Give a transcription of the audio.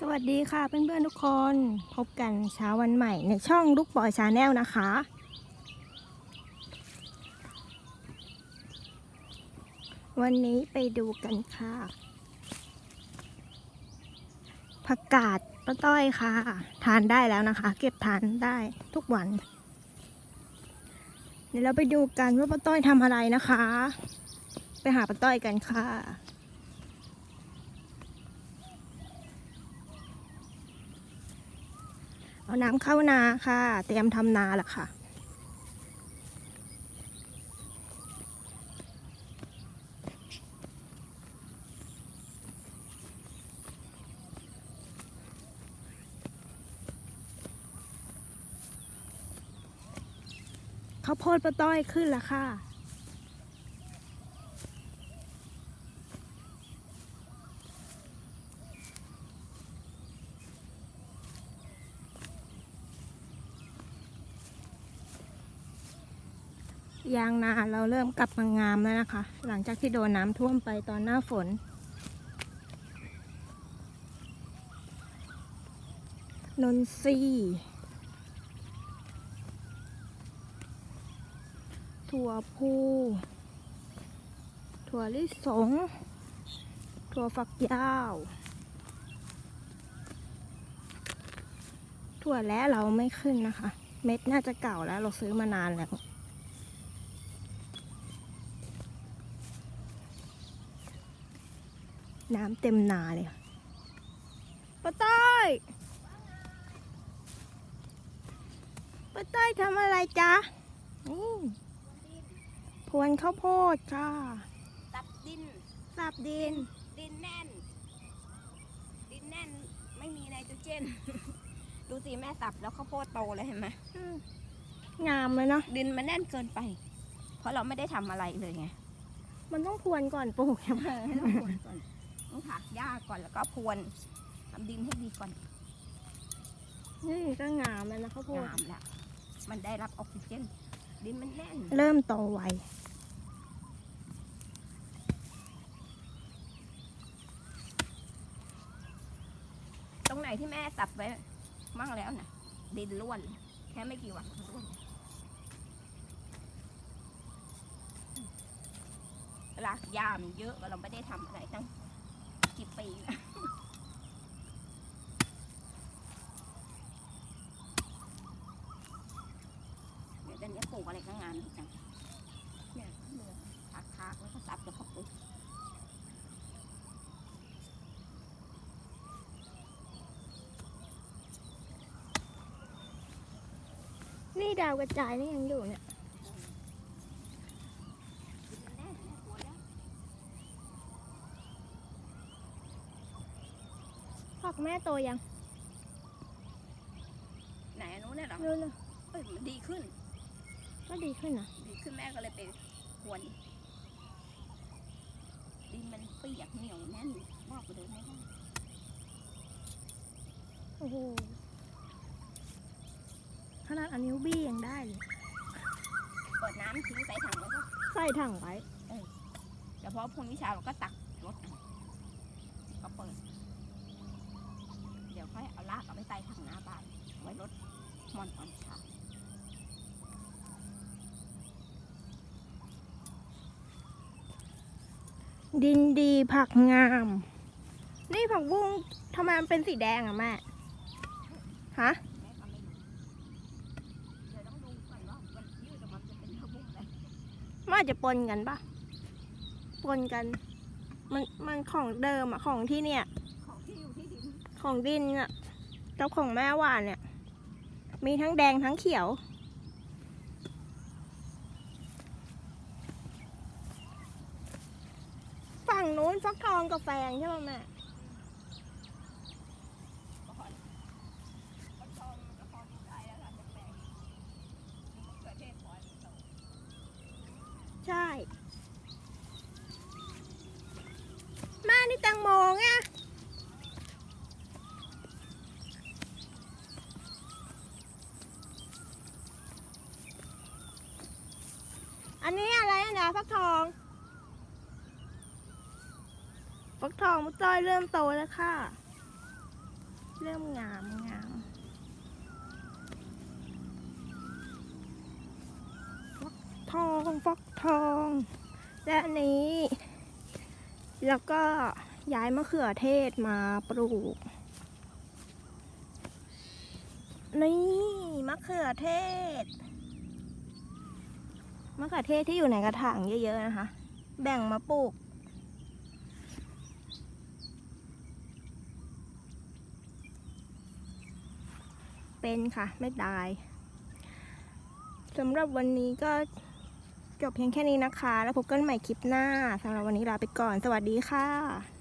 สวัสดีค่ะเพื่อนๆทุกคนพบกันเช้าวันใหม่ในช่องลูกบอยชาแนลนะคะ วันนี้ไปดูกันค่ะผักกาดป้าต้อยค่ะ ทานได้แล้วนะคะ เก็บทานได้ทุกวัน เดี๋ยวเราไปดูกันว่าป้าต้อยทำอะไรนะคะ ไปหาป้าต้อยกันค่ะ เอาน้ำเข้านาค่ะ เตรียมทำนาละค่ะข้าวโพดป้าต้อยขึ้นแล้วค่ะ ยางนาเราเริ่มกลับมางามแล้วนะคะ หลังจากที่โดนน้ำท่วมไปตอนหน้าฝน นนทรีถั่วพูถั่วลิสง ถั่วฝักยาว ถั่วแล้วเราไม่ขึ้นนะคะ เม็ดน่าจะเก่าแล้วเราซื้อมานานแล้ว น้ำเต็มนาเลยค่ะป้าต้อยป้าต้อยทำอะไรจ๊ะนี่พรวนข้าวโพดค่ะตับดินสับดิน ดินแน่น ดินแน่นไม่มีไนโตรเจน ดูสิแม่สับแล้วข้าวโพดโตเลยเห็นไหมอืมงามเลยเนาะดินมันแน่นเกินไป เพราะเราไม่ได้ทำอะไรเลยไง มันต้องพรวนก่อนปลูกใช่ไหมต้องพรวนก่อน ต้องถากหญ้าก่อนแล้วก็พรวนทำดินให้ดีก่อนนี่ก็งามแล้วนะข้าวโพดงามละมันได้รับออกซิเจนดินมันแน่นเริ่มโตไวตรงไหนที่แม่สับไว้มั่งแล้วนะดินล้วนเลยแค่ไม่กี่วันก็ล้วนรากหญ้ามันเยอะเราไม่ได้ทำอะไรตั้ง กี่ปีแล้วเดี๋ยวเดี๋ยวนี้ปลูกอะไรก็งานดีจังเนี่ยเหลือถากถากๆแล้วก็สับแล้วก็ปลูกนี่ดาวกระจายนี่ยังอยู่เนี่ย แน่แน่กลัวแล้ว ผักแม่โตยังไหนอันนู้นเนี่ยเหรอรู้เลยเอ้ยมันดีขึ้น ก็ดีขึ้นนะดีขึ้นแม่ก็เลยไปควนดินมันเปียกเหนียวแน่นมากกว่าเดิมไม่ได้โอ้โหขนาดอันนิ้วบี้ยังได้เลยเปิดน้ำทิ้งใส่ถังแล้วก็ใส่ถังไว้เฉพาะพรุ่งนี้เช้าเราก็ตักรถเอาก็เปิด เดี๋ยวค่อยเอา ลากเอาไปใส่ถังหน้าบ้านไว้รถมอนตอนเช้าดินดีผักงาม นี่ผักบุ้งทำไมมันเป็นสีแดงอะแม่ ฮะแม่ก็ไม่รู้เดี๋ยวต้องดูก่อนว่ามันยืดออกมาจะเป็นข้าวบุ้งอะไรมันอาจจะปนกันปะปนกัน มัน มันของเดิมอะของที่เนี่ย ของที่อยู่ที่ดิน ของดินอะ กับของแม่หวานเนี่ย มีทั้งแดงทั้งเขียว ฝั่งนู้นฟักทองกับแฟงใช่ไหมแม่ก็พอก็ชอบก็พอดูได้แล้วล่ะจะแม่ใช่แม่นี่แตงโมไง อันนี้อะไรนะฟักทอง ฟักทองมุ้ยจ้อยเริ่มโตแล้วค่ะ เริ่มงามงามฟักทองฟักทอง และอันนี้ แล้วก็ย้ายมะเขือเทศมาปลูก นี่มะเขือเทศ มะเขือเทศที่อยู่ในกระถางเยอะๆนะคะ แบ่งมาปลูก เป็นค่ะไม่ตายสำหรับวันนี้ก็จบเพียงแค่นี้นะคะ แล้วพบกันใหม่คลิปหน้าสำหรับวันนี้ลาไปก่อน สวัสดีค่ะ